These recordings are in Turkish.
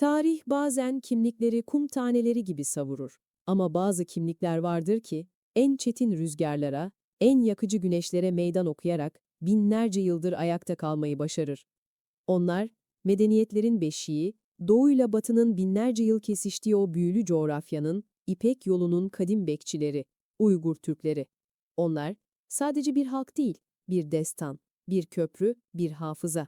Tarih bazen kimlikleri kum taneleri gibi savurur. Ama bazı kimlikler vardır ki en çetin rüzgarlara, en yakıcı güneşlere meydan okuyarak binlerce yıldır ayakta kalmayı başarır. Onlar, medeniyetlerin beşiği, doğuyla batının binlerce yıl kesiştiği o büyülü coğrafyanın, İpek yolunun kadim bekçileri, Uygur Türkleri. Onlar, sadece bir halk değil, bir destan, bir köprü, bir hafıza.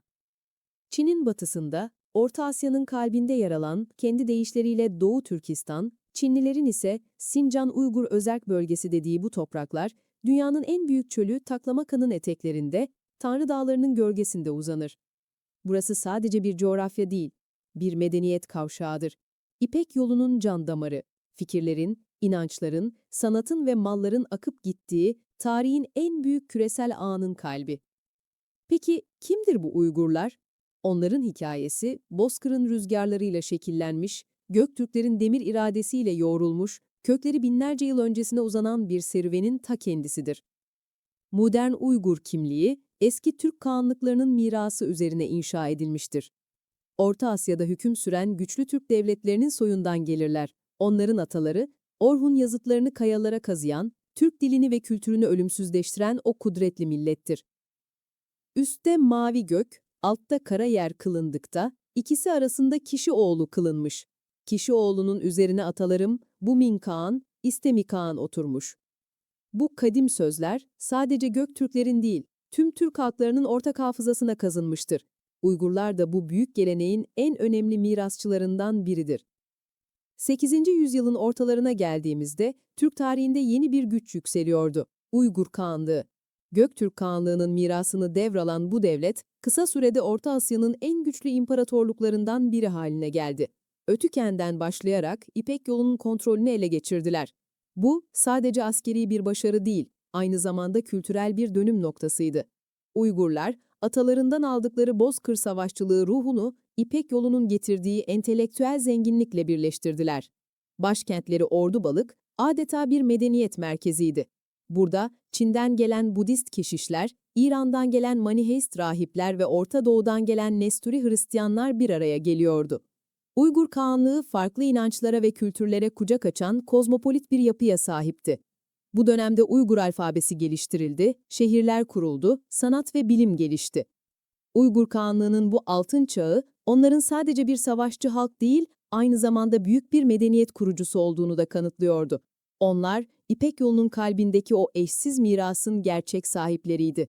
Çin'in batısında, Orta Asya'nın kalbinde yer alan, kendi deyişleriyle Doğu Türkistan, Çinlilerin ise Sincan Uygur Özerk Bölgesi dediği bu topraklar, dünyanın en büyük çölü Taklamaka'nın eteklerinde, Tanrı Dağları'nın gölgesinde uzanır. Burası sadece bir coğrafya değil, bir medeniyet kavşağıdır. İpek yolunun can damarı, fikirlerin, inançların, sanatın ve malların akıp gittiği, tarihin en büyük küresel ağının kalbi. Peki kimdir bu Uygurlar? Onların hikayesi, Bozkır'ın rüzgarlarıyla şekillenmiş, Göktürklerin demir iradesiyle yoğrulmuş, kökleri binlerce yıl öncesine uzanan bir serüvenin ta kendisidir. Modern Uygur kimliği, eski Türk kağanlıklarının mirası üzerine inşa edilmiştir. Orta Asya'da hüküm süren güçlü Türk devletlerinin soyundan gelirler. Onların ataları, Orhun yazıtlarını kayalara kazıyan, Türk dilini ve kültürünü ölümsüzleştiren o kudretli millettir. Üste mavi gök, altta kara yer kılındıkta, ikisi arasında kişi oğlu kılınmış. Kişi oğlunun üzerine atalarım, bu Min Kağan, İstemi Kağan oturmuş. Bu kadim sözler sadece Göktürklerin değil, tüm Türk halklarının ortak hafızasına kazınmıştır. Uygurlar da bu büyük geleneğin en önemli mirasçılarından biridir. 8. yüzyılın ortalarına geldiğimizde Türk tarihinde yeni bir güç yükseliyordu. Uygur Kağanlığı. Göktürk Kağanlığı'nın mirasını devralan bu devlet, kısa sürede Orta Asya'nın en güçlü imparatorluklarından biri haline geldi. Ötüken'den başlayarak İpek yolunun kontrolünü ele geçirdiler. Bu sadece askeri bir başarı değil, aynı zamanda kültürel bir dönüm noktasıydı. Uygurlar, atalarından aldıkları Bozkır Savaşçılığı ruhunu İpek yolunun getirdiği entelektüel zenginlikle birleştirdiler. Başkentleri Ordubalık adeta bir medeniyet merkeziydi. Burada Çin'den gelen Budist keşişler, İran'dan gelen Maniheist rahipler ve Orta Doğu'dan gelen Nesturi Hristiyanlar bir araya geliyordu. Uygur Kağanlığı farklı inançlara ve kültürlere kucak açan kozmopolit bir yapıya sahipti. Bu dönemde Uygur alfabesi geliştirildi, şehirler kuruldu, sanat ve bilim gelişti. Uygur Kağanlığı'nın bu altın çağı, onların sadece bir savaşçı halk değil, aynı zamanda büyük bir medeniyet kurucusu olduğunu da kanıtlıyordu. Onlar, İpek yolunun kalbindeki o eşsiz mirasın gerçek sahipleriydi.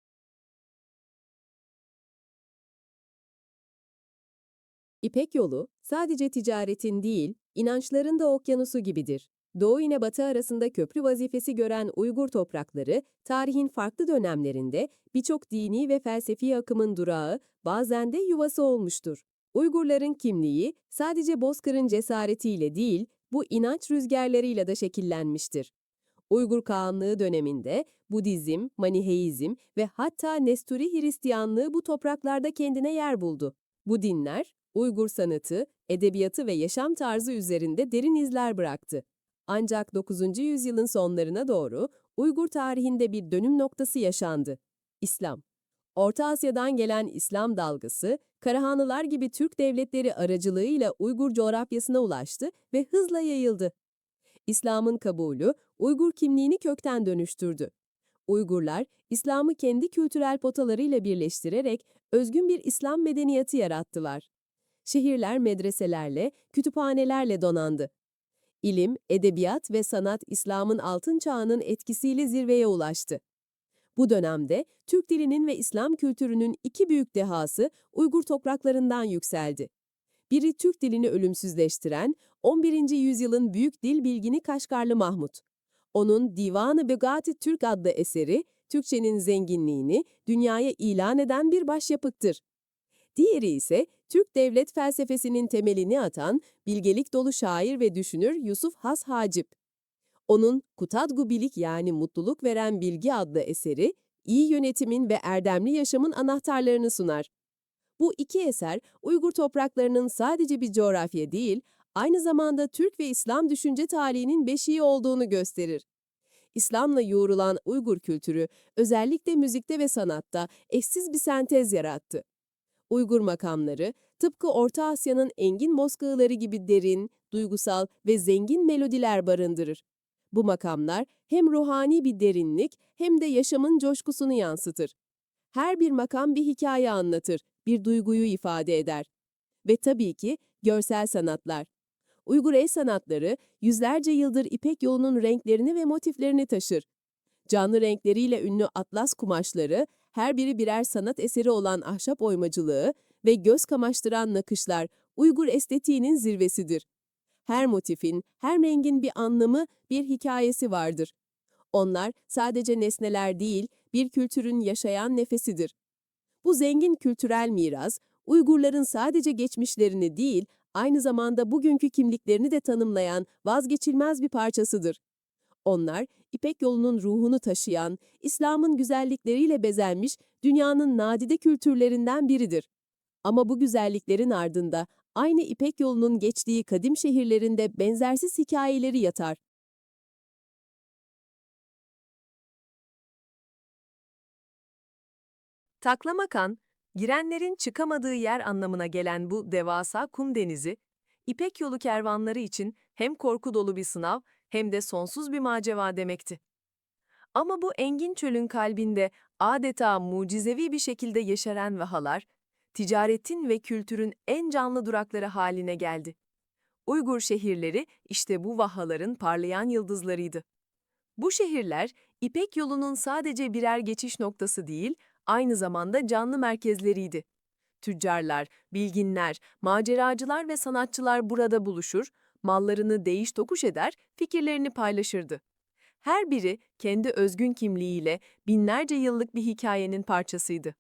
İpek yolu, sadece ticaretin değil, inançların da okyanusu gibidir. Doğu ile Batı arasında köprü vazifesi gören Uygur toprakları, tarihin farklı dönemlerinde birçok dini ve felsefi akımın durağı, bazen de yuvası olmuştur. Uygurların kimliği sadece Bozkır'ın cesaretiyle değil, bu inanç rüzgarlarıyla da şekillenmiştir. Uygur Kağanlığı döneminde Budizm, Maniheizm ve hatta Nesturi Hristiyanlığı bu topraklarda kendine yer buldu. Bu dinler, Uygur sanatı, edebiyatı ve yaşam tarzı üzerinde derin izler bıraktı. Ancak 9. yüzyılın sonlarına doğru Uygur tarihinde bir dönüm noktası yaşandı. İslam. Orta Asya'dan gelen İslam dalgası, Karahanlılar gibi Türk devletleri aracılığıyla Uygur coğrafyasına ulaştı ve hızla yayıldı. İslam'ın kabulü Uygur kimliğini kökten dönüştürdü. Uygurlar, İslam'ı kendi kültürel potalarıyla birleştirerek özgün bir İslam medeniyeti yarattılar. Şehirler medreselerle, kütüphanelerle donandı. İlim, edebiyat ve sanat İslam'ın altın çağının etkisiyle zirveye ulaştı. Bu dönemde Türk dilinin ve İslam kültürünün iki büyük dehası Uygur topraklarından yükseldi. Biri Türk dilini ölümsüzleştiren 11. yüzyılın büyük dil bilgini Kaşgarlı Mahmut. Onun Divan-ı Begati Türk adlı eseri, Türkçenin zenginliğini dünyaya ilan eden bir başyapıttır. Diğeri ise Türk devlet felsefesinin temelini atan bilgelik dolu şair ve düşünür Yusuf Has Hacip. Onun Kutadgu Bilik yani mutluluk veren bilgi adlı eseri, iyi yönetimin ve erdemli yaşamın anahtarlarını sunar. Bu iki eser Uygur topraklarının sadece bir coğrafya değil, aynı zamanda Türk ve İslam düşünce tarihinin beşiği olduğunu gösterir. İslam'la yoğrulan Uygur kültürü özellikle müzikte ve sanatta eşsiz bir sentez yarattı. Uygur makamları, Tıpkı Orta Asya'nın engin bozkırları gibi derin, duygusal ve zengin melodiler barındırır. Bu makamlar hem ruhani bir derinlik hem de yaşamın coşkusunu yansıtır. Her bir makam bir hikaye anlatır, bir duyguyu ifade eder. Ve tabii ki görsel sanatlar. Uygur el sanatları yüzlerce yıldır İpek yolunun renklerini ve motiflerini taşır. Canlı renkleriyle ünlü atlas kumaşları, her biri birer sanat eseri olan ahşap oymacılığı ve göz kamaştıran nakışlar Uygur estetiğinin zirvesidir. Her motifin, her rengin bir anlamı, bir hikayesi vardır. Onlar sadece nesneler değil, bir kültürün yaşayan nefesidir. Bu zengin kültürel miras, Uygurların sadece geçmişlerini değil, aynı zamanda bugünkü kimliklerini de tanımlayan vazgeçilmez bir parçasıdır. Onlar, İpek yolunun ruhunu taşıyan, İslam'ın güzellikleriyle bezenmiş dünyanın nadide kültürlerinden biridir. Ama bu güzelliklerin ardında aynı İpek yolunun geçtiği kadim şehirlerinde benzersiz hikayeleri yatar. Taklamakan, girenlerin çıkamadığı yer anlamına gelen bu devasa kum denizi, İpek yolu kervanları için hem korku dolu bir sınav hem de sonsuz bir macera demekti. Ama bu engin çölün kalbinde adeta mucizevi bir şekilde yeşeren vahalar, ticaretin ve kültürün en canlı durakları haline geldi. Uygur şehirleri işte bu vahaların parlayan yıldızlarıydı. Bu şehirler, İpek yolunun sadece birer geçiş noktası değil, aynı zamanda canlı merkezleriydi. Tüccarlar, bilginler, maceracılar ve sanatçılar burada buluşur, mallarını değiş tokuş eder, fikirlerini paylaşırdı. Her biri kendi özgün kimliğiyle binlerce yıllık bir hikayenin parçasıydı.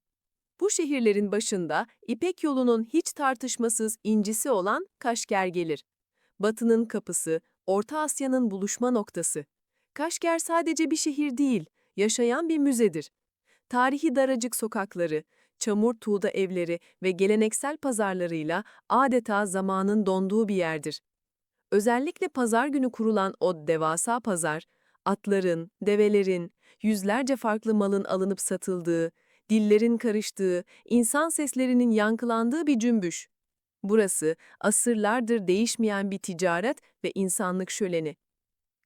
Bu şehirlerin başında İpek yolunun hiç tartışmasız incisi olan Kaşger gelir. Batının kapısı, Orta Asya'nın buluşma noktası. Kaşger sadece bir şehir değil, yaşayan bir müzedir. Tarihi daracık sokakları, çamur tuğda evleri ve geleneksel pazarlarıyla adeta zamanın donduğu bir yerdir. Özellikle pazar günü kurulan o devasa pazar, atların, develerin, yüzlerce farklı malın alınıp satıldığı, dillerin karıştığı, insan seslerinin yankılandığı bir cümbüş. Burası asırlardır değişmeyen bir ticaret ve insanlık şöleni.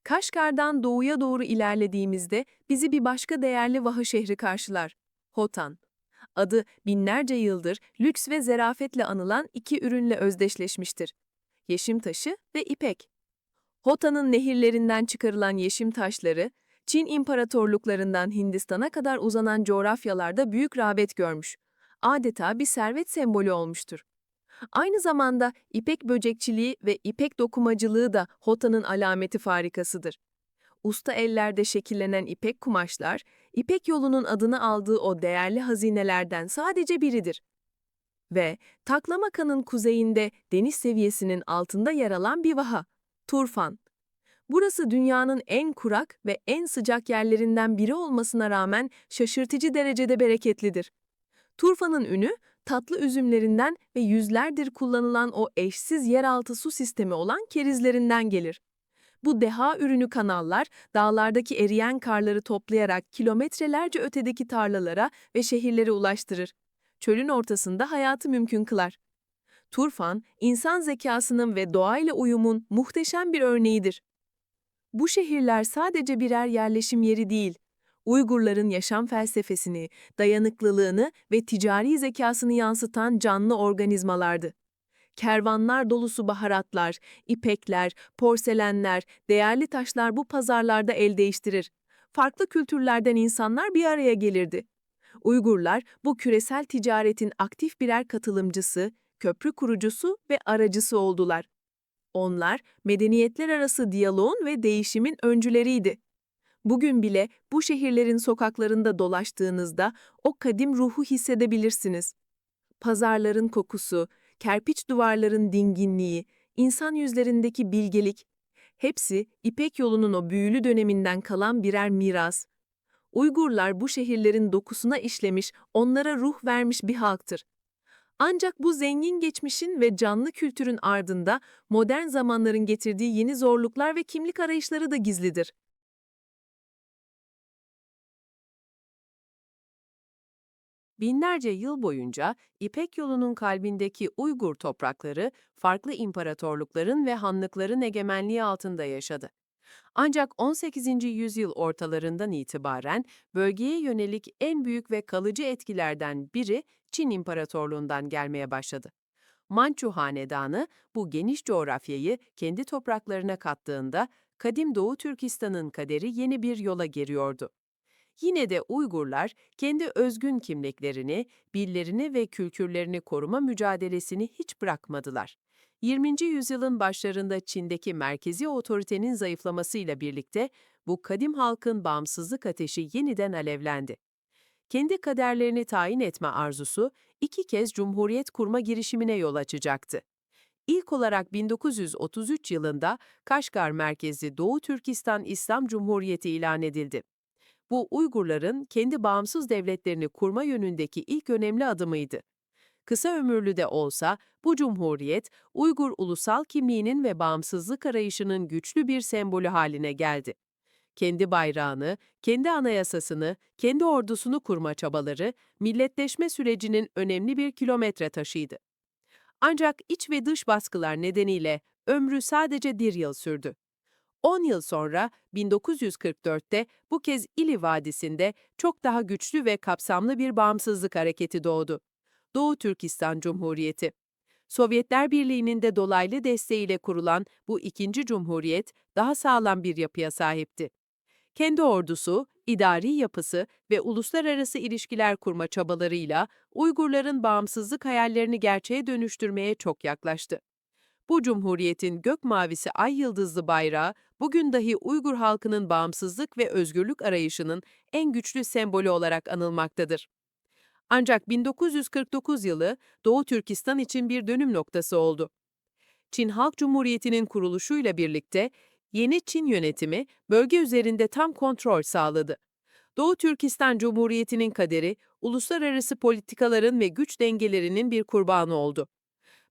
Kaşgar'dan doğuya doğru ilerlediğimizde bizi bir başka değerli vaha şehri karşılar. Hotan. Adı binlerce yıldır lüks ve zerafetle anılan iki ürünle özdeşleşmiştir. Yeşim taşı ve ipek. Hotan'ın nehirlerinden çıkarılan yeşim taşları, Çin imparatorluklarından Hindistan'a kadar uzanan coğrafyalarda büyük rağbet görmüş. Adeta bir servet sembolü olmuştur. Aynı zamanda ipek böcekçiliği ve ipek dokumacılığı da Hota'nın alameti farikasıdır. Usta ellerde şekillenen ipek kumaşlar, İpek yolunun adını aldığı o değerli hazinelerden sadece biridir. Ve Taklamaka'nın kuzeyinde deniz seviyesinin altında yer alan bir vaha, Turfan. Burası dünyanın en kurak ve en sıcak yerlerinden biri olmasına rağmen şaşırtıcı derecede bereketlidir. Turfan'ın ünü, tatlı üzümlerinden ve yüzlerdir kullanılan o eşsiz yeraltı su sistemi olan kerizlerinden gelir. Bu deha ürünü kanallar, dağlardaki eriyen karları toplayarak kilometrelerce ötedeki tarlalara ve şehirlere ulaştırır. Çölün ortasında hayatı mümkün kılar. Turfan, insan zekasının ve doğayla uyumun muhteşem bir örneğidir. Bu şehirler sadece birer yerleşim yeri değil, Uygurların yaşam felsefesini, dayanıklılığını ve ticari zekasını yansıtan canlı organizmalardı. Kervanlar dolusu baharatlar, ipekler, porselenler, değerli taşlar bu pazarlarda el değiştirir. Farklı kültürlerden insanlar bir araya gelirdi. Uygurlar bu küresel ticaretin aktif birer katılımcısı, köprü kurucusu ve aracısı oldular. Onlar medeniyetler arası diyaloğun ve değişimin öncüleriydi. Bugün bile bu şehirlerin sokaklarında dolaştığınızda o kadim ruhu hissedebilirsiniz. Pazarların kokusu, kerpiç duvarların dinginliği, insan yüzlerindeki bilgelik, hepsi İpek yolunun o büyülü döneminden kalan birer miras. Uygurlar bu şehirlerin dokusuna işlemiş, onlara ruh vermiş bir halktır. Ancak bu zengin geçmişin ve canlı kültürün ardında modern zamanların getirdiği yeni zorluklar ve kimlik arayışları da gizlidir. Binlerce yıl boyunca İpek yolunun kalbindeki Uygur toprakları farklı imparatorlukların ve hanlıkların egemenliği altında yaşadı. Ancak 18. yüzyıl ortalarından itibaren bölgeye yönelik en büyük ve kalıcı etkilerden biri Çin İmparatorluğundan gelmeye başladı. Mançu Hanedanı bu geniş coğrafyayı kendi topraklarına kattığında kadim Doğu Türkistan'ın kaderi yeni bir yola giriyordu. Yine de Uygurlar kendi özgün kimliklerini, dillerini ve kültürlerini koruma mücadelesini hiç bırakmadılar. 20. yüzyılın başlarında Çin'deki merkezi otoritenin zayıflamasıyla birlikte bu kadim halkın bağımsızlık ateşi yeniden alevlendi. Kendi kaderlerini tayin etme arzusu iki kez cumhuriyet kurma girişimine yol açacaktı. İlk olarak 1933 yılında Kaşgar merkezli Doğu Türkistan İslam Cumhuriyeti ilan edildi. Bu Uygurların kendi bağımsız devletlerini kurma yönündeki ilk önemli adımıydı. Kısa ömürlü de olsa bu cumhuriyet Uygur ulusal kimliğinin ve bağımsızlık arayışının güçlü bir sembolü haline geldi. Kendi bayrağını, kendi anayasasını, kendi ordusunu kurma çabaları milletleşme sürecinin önemli bir kilometre taşıydı. Ancak iç ve dış baskılar nedeniyle ömrü sadece bir yıl sürdü. 10 yıl sonra 1944'te bu kez İli Vadisi'nde çok daha güçlü ve kapsamlı bir bağımsızlık hareketi doğdu. Doğu Türkistan Cumhuriyeti. Sovyetler Birliği'nin de dolaylı desteğiyle kurulan bu ikinci cumhuriyet daha sağlam bir yapıya sahipti. Kendi ordusu, idari yapısı ve uluslararası ilişkiler kurma çabalarıyla Uygurların bağımsızlık hayallerini gerçeğe dönüştürmeye çok yaklaştı. Bu cumhuriyetin gök mavisi ay yıldızlı bayrağı bugün dahi Uygur halkının bağımsızlık ve özgürlük arayışının en güçlü sembolü olarak anılmaktadır. Ancak 1949 yılı Doğu Türkistan için bir dönüm noktası oldu. Çin Halk Cumhuriyeti'nin kuruluşuyla birlikte yeni Çin yönetimi bölge üzerinde tam kontrol sağladı. Doğu Türkistan Cumhuriyeti'nin kaderi uluslararası politikaların ve güç dengelerinin bir kurbanı oldu.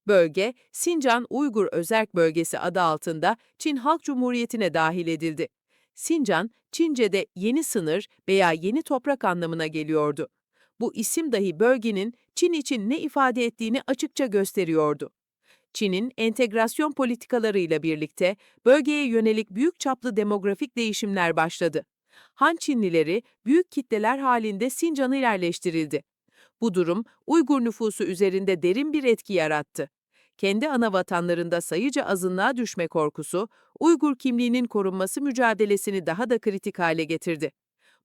Bölge, Sincan Uygur Özerk Bölgesi adı altında Çin Halk Cumhuriyeti'ne dahil edildi. Sincan, Çince'de yeni sınır veya yeni toprak anlamına geliyordu. Bu isim dahi bölgenin Çin için ne ifade ettiğini açıkça gösteriyordu. Çin'in entegrasyon politikalarıyla birlikte bölgeye yönelik büyük çaplı demografik değişimler başladı. Han Çinlileri büyük kitleler halinde Sincan'a yerleştirildi. Bu durum Uygur nüfusu üzerinde derin bir etki yarattı. Kendi ana vatanlarında sayıca azınlığa düşme korkusu, Uygur kimliğinin korunması mücadelesini daha da kritik hale getirdi.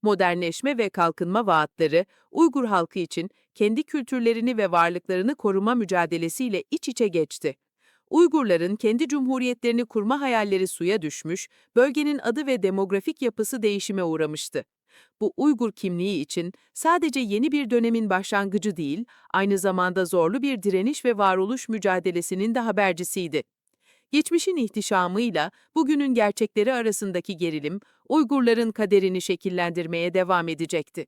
Modernleşme ve kalkınma vaatleri, Uygur halkı için kendi kültürlerini ve varlıklarını koruma mücadelesiyle iç içe geçti. Uygurların kendi cumhuriyetlerini kurma hayalleri suya düşmüş, bölgenin adı ve demografik yapısı değişime uğramıştı. Bu Uygur kimliği için sadece yeni bir dönemin başlangıcı değil, aynı zamanda zorlu bir direniş ve varoluş mücadelesinin de habercisiydi. Geçmişin ihtişamıyla bugünün gerçekleri arasındaki gerilim, Uygurların kaderini şekillendirmeye devam edecekti.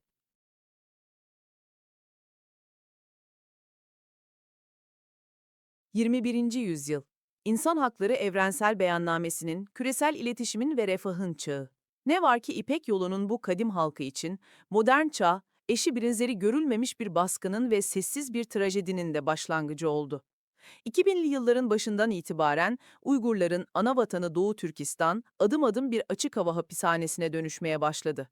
21. yüzyıl. İnsan Hakları Evrensel Beyannamesi'nin küresel iletişimin ve refahın çağı. Ne var ki İpek yolunun bu kadim halkı için modern çağ, eşi benzeri görülmemiş bir baskının ve sessiz bir trajedinin de başlangıcı oldu. 2000'li yılların başından itibaren Uygurların ana vatanı Doğu Türkistan adım adım bir açık hava hapishanesine dönüşmeye başladı.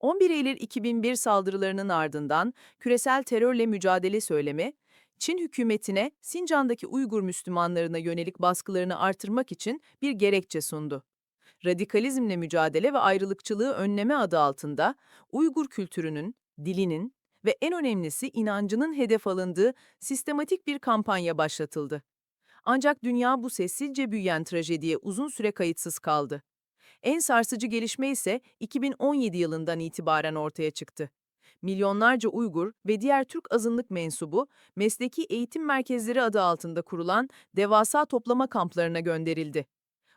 11 Eylül 2001 saldırılarının ardından küresel terörle mücadele söylemi, Çin hükümetine Sincan'daki Uygur Müslümanlarına yönelik baskılarını artırmak için bir gerekçe sundu. Radikalizmle mücadele ve ayrılıkçılığı önleme adı altında Uygur kültürünün, dilinin ve en önemlisi inancının hedef alındığı sistematik bir kampanya başlatıldı. Ancak dünya bu sessizce büyüyen trajediye uzun süre kayıtsız kaldı. En sarsıcı gelişme ise 2017 yılından itibaren ortaya çıktı. Milyonlarca Uygur ve diğer Türk azınlık mensubu, mesleki eğitim merkezleri adı altında kurulan devasa toplama kamplarına gönderildi.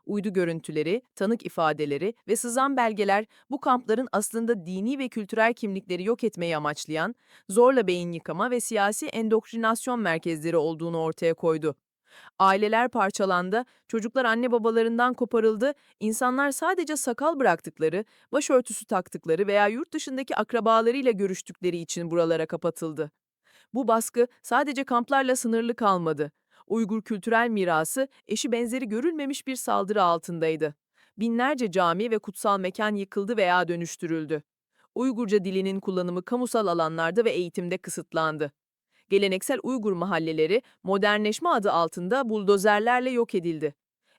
Uydu görüntüleri, tanık ifadeleri ve sızan belgeler bu kampların aslında dini ve kültürel kimlikleri yok etmeyi amaçlayan, zorla beyin yıkama ve siyasi endoktrinasyon merkezleri olduğunu ortaya koydu. Aileler parçalandı, çocuklar anne babalarından koparıldı, insanlar sadece sakal bıraktıkları, başörtüsü taktıkları veya yurt dışındaki akrabalarıyla görüştükleri için buralara kapatıldı. Bu baskı sadece kamplarla sınırlı kalmadı. Uygur kültürel mirası eşi benzeri görülmemiş bir saldırı altındaydı. Binlerce cami ve kutsal mekan yıkıldı veya dönüştürüldü. Uygurca dilinin kullanımı kamusal alanlarda ve eğitimde kısıtlandı. Geleneksel Uygur mahalleleri modernleşme adı altında buldozerlerle yok edildi.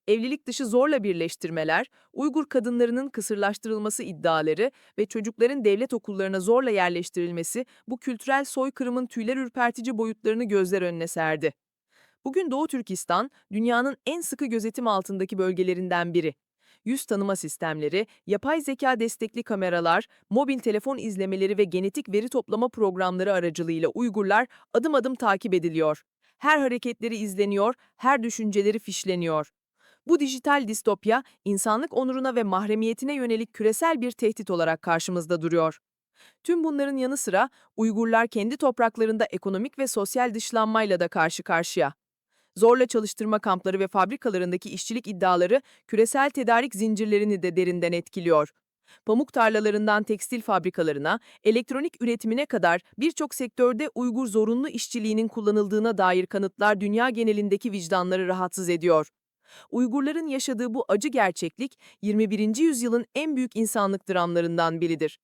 Evlilik dışı zorla birleştirmeler, Uygur kadınlarının kısırlaştırılması iddiaları ve çocukların devlet okullarına zorla yerleştirilmesi bu kültürel soykırımın tüyler ürpertici boyutlarını gözler önüne serdi. Bugün Doğu Türkistan, dünyanın en sıkı gözetim altındaki bölgelerinden biri. Yüz tanıma sistemleri, yapay zeka destekli kameralar, mobil telefon izlemeleri ve genetik veri toplama programları aracılığıyla Uygurlar adım adım takip ediliyor. Her hareketleri izleniyor, her düşünceleri fişleniyor. Bu dijital distopya, insanlık onuruna ve mahremiyetine yönelik küresel bir tehdit olarak karşımızda duruyor. Tüm bunların yanı sıra Uygurlar kendi topraklarında ekonomik ve sosyal dışlanmayla da karşı karşıya. Zorla çalıştırma kampları ve fabrikalarındaki işçilik iddiaları küresel tedarik zincirlerini de derinden etkiliyor. Pamuk tarlalarından tekstil fabrikalarına, elektronik üretimine kadar birçok sektörde Uygur zorunlu işçiliğinin kullanıldığına dair kanıtlar dünya genelindeki vicdanları rahatsız ediyor. Uygurların yaşadığı bu acı gerçeklik 21. yüzyılın en büyük insanlık dramlarından biridir.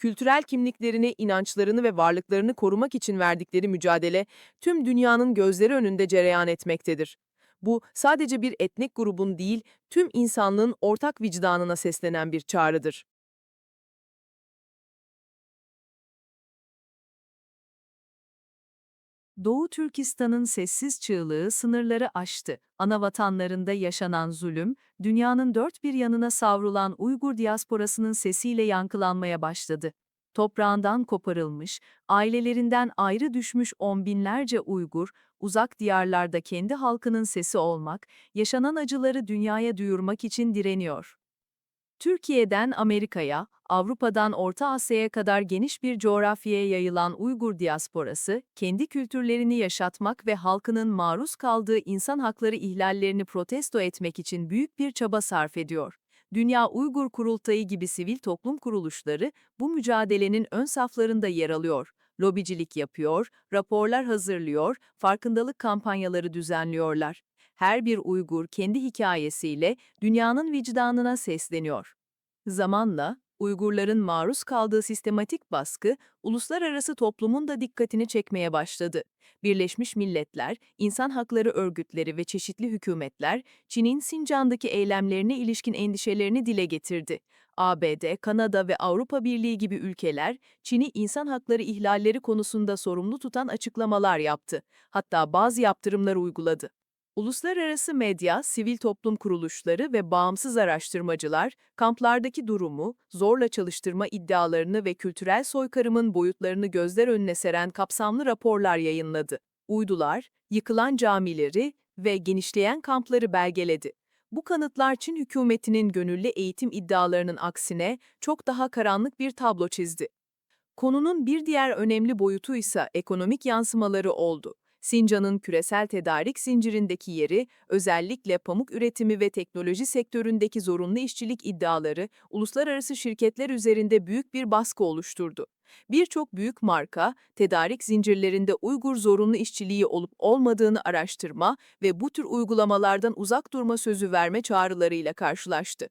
Kültürel kimliklerini, inançlarını ve varlıklarını korumak için verdikleri mücadele tüm dünyanın gözleri önünde cereyan etmektedir. Bu sadece bir etnik grubun değil, tüm insanlığın ortak vicdanına seslenen bir çağrıdır. Doğu Türkistan'ın sessiz çığlığı sınırları aştı. Ana vatanlarında yaşanan zulüm, dünyanın dört bir yanına savrulan Uygur diasporasının sesiyle yankılanmaya başladı. Toprağından koparılmış, ailelerinden ayrı düşmüş on binlerce Uygur, uzak diyarlarda kendi halkının sesi olmak, yaşanan acıları dünyaya duyurmak için direniyor. Türkiye'den Amerika'ya, Avrupa'dan Orta Asya'ya kadar geniş bir coğrafyaya yayılan Uygur diasporası, kendi kültürlerini yaşatmak ve halkının maruz kaldığı insan hakları ihlallerini protesto etmek için büyük bir çaba sarf ediyor. Dünya Uygur Kurultayı gibi sivil toplum kuruluşları bu mücadelenin ön saflarında yer alıyor. Lobicilik yapıyor, raporlar hazırlıyor, farkındalık kampanyaları düzenliyorlar. Her bir Uygur kendi hikayesiyle dünyanın vicdanına sesleniyor. Zamanla, Uygurların maruz kaldığı sistematik baskı, uluslararası toplumun da dikkatini çekmeye başladı. Birleşmiş Milletler, insan hakları örgütleri ve çeşitli hükümetler, Çin'in Sincan'daki eylemlerine ilişkin endişelerini dile getirdi. ABD, Kanada ve Avrupa Birliği gibi ülkeler, Çin'i insan hakları ihlalleri konusunda sorumlu tutan açıklamalar yaptı. Hatta bazı yaptırımlar uyguladı. Uluslararası medya, sivil toplum kuruluşları ve bağımsız araştırmacılar, kamplardaki durumu, zorla çalıştırma iddialarını ve kültürel soykırımın boyutlarını gözler önüne seren kapsamlı raporlar yayınladı. Uydular, yıkılan camileri ve genişleyen kampları belgeledi. Bu kanıtlar Çin hükümetinin gönüllü eğitim iddialarının aksine çok daha karanlık bir tablo çizdi. Konunun bir diğer önemli boyutu ise ekonomik yansımaları oldu. Sincan'ın küresel tedarik zincirindeki yeri, özellikle pamuk üretimi ve teknoloji sektöründeki zorunlu işçilik iddiaları, uluslararası şirketler üzerinde büyük bir baskı oluşturdu. Birçok büyük marka, tedarik zincirlerinde Uygur zorunlu işçiliği olup olmadığını araştırma ve bu tür uygulamalardan uzak durma sözü verme çağrılarıyla karşılaştı.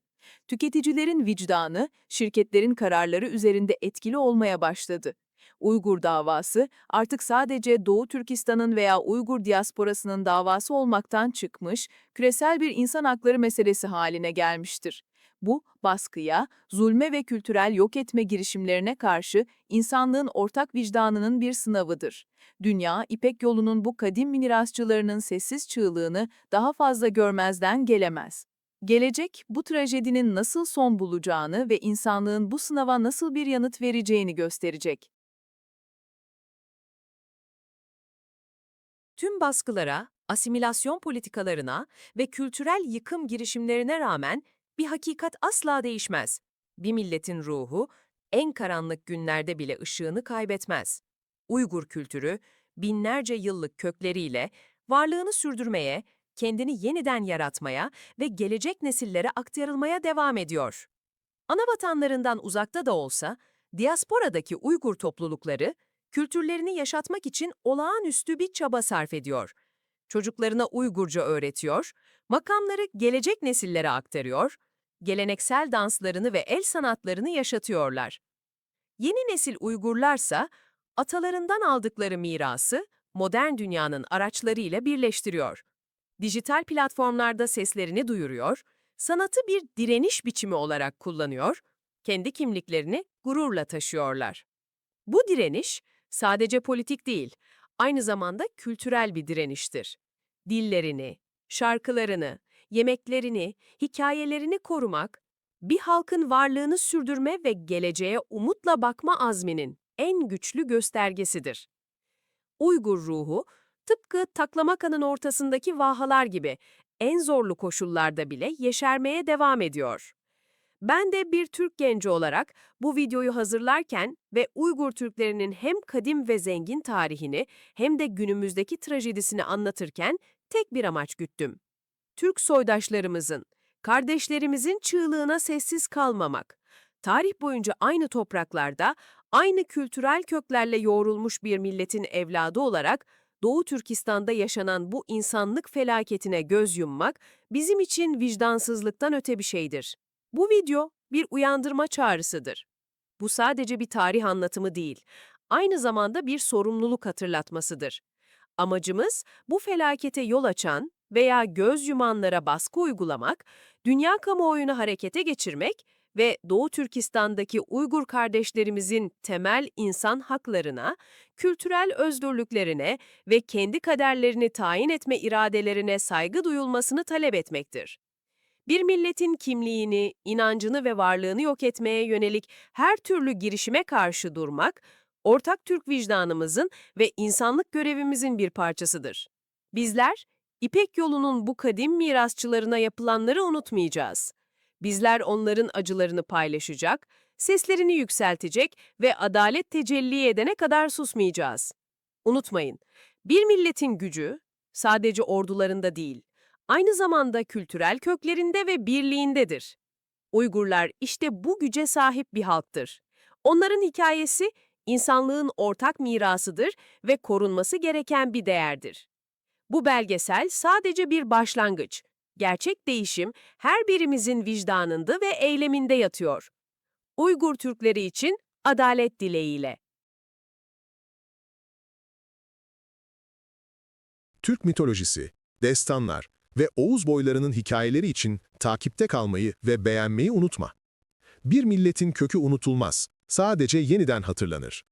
Tüketicilerin vicdanı, şirketlerin kararları üzerinde etkili olmaya başladı. Uygur davası artık sadece Doğu Türkistan'ın veya Uygur diasporasının davası olmaktan çıkmış, küresel bir insan hakları meselesi haline gelmiştir. Bu, baskıya, zulme ve kültürel yok etme girişimlerine karşı insanlığın ortak vicdanının bir sınavıdır. Dünya, İpek yolunun bu kadim mirasçılarının sessiz çığlığını daha fazla görmezden gelemez. Gelecek, bu trajedinin nasıl son bulacağını ve insanlığın bu sınava nasıl bir yanıt vereceğini gösterecek. Tüm baskılara, asimilasyon politikalarına ve kültürel yıkım girişimlerine rağmen bir hakikat asla değişmez. Bir milletin ruhu en karanlık günlerde bile ışığını kaybetmez. Uygur kültürü binlerce yıllık kökleriyle varlığını sürdürmeye, kendini yeniden yaratmaya ve gelecek nesillere aktarılmaya devam ediyor. Ana vatanlarından uzakta da olsa, diasporadaki Uygur toplulukları kültürlerini yaşatmak için olağanüstü bir çaba sarf ediyor. Çocuklarına Uygurca öğretiyor, makamları gelecek nesillere aktarıyor, geleneksel danslarını ve el sanatlarını yaşatıyorlar. Yeni nesil Uygurlarsa atalarından aldıkları mirası modern dünyanın araçlarıyla birleştiriyor. Dijital platformlarda seslerini duyuruyor, sanatı bir direniş biçimi olarak kullanıyor, kendi kimliklerini gururla taşıyorlar. Bu direniş sadece politik değil, aynı zamanda kültürel bir direniştir. Dillerini, şarkılarını, yemeklerini, hikayelerini korumak, bir halkın varlığını sürdürme ve geleceğe umutla bakma azminin en güçlü göstergesidir. Uygur ruhu, tıpkı taklamakanın ortasındaki vahalar gibi en zorlu koşullarda bile yeşermeye devam ediyor. Ben de bir Türk genci olarak bu videoyu hazırlarken ve Uygur Türklerinin hem kadim ve zengin tarihini hem de günümüzdeki trajedisini anlatırken tek bir amaç güttüm. Türk soydaşlarımızın, kardeşlerimizin çığlığına sessiz kalmamak. Tarih boyunca aynı topraklarda, aynı kültürel köklerle yoğrulmuş bir milletin evladı olarak Doğu Türkistan'da yaşanan bu insanlık felaketine göz yummak bizim için vicdansızlıktan öte bir şeydir. Bu video bir uyandırma çağrısıdır. Bu sadece bir tarih anlatımı değil, aynı zamanda bir sorumluluk hatırlatmasıdır. Amacımız bu felakete yol açan veya göz yumanlara baskı uygulamak, dünya kamuoyunu harekete geçirmek ve Doğu Türkistan'daki Uygur kardeşlerimizin temel insan haklarına, kültürel özgürlüklerine ve kendi kaderlerini tayin etme iradelerine saygı duyulmasını talep etmektir. Bir milletin kimliğini, inancını ve varlığını yok etmeye yönelik her türlü girişime karşı durmak, ortak Türk vicdanımızın ve insanlık görevimizin bir parçasıdır. Bizler, İpek yolunun bu kadim mirasçılarına yapılanları unutmayacağız. Bizler onların acılarını paylaşacak, seslerini yükseltecek ve adalet tecelli edene kadar susmayacağız. Unutmayın, bir milletin gücü sadece ordularında değil, aynı zamanda kültürel köklerinde ve birliğindedir. Uygurlar işte bu güce sahip bir halktır. Onların hikayesi insanlığın ortak mirasıdır ve korunması gereken bir değerdir. Bu belgesel sadece bir başlangıç. Gerçek değişim her birimizin vicdanında ve eyleminde yatıyor. Uygur Türkleri için adalet dileğiyle. Türk mitolojisi, destanlar ve Oğuz boylarının hikayeleri için takipte kalmayı ve beğenmeyi unutma. Bir milletin kökü unutulmaz, sadece yeniden hatırlanır.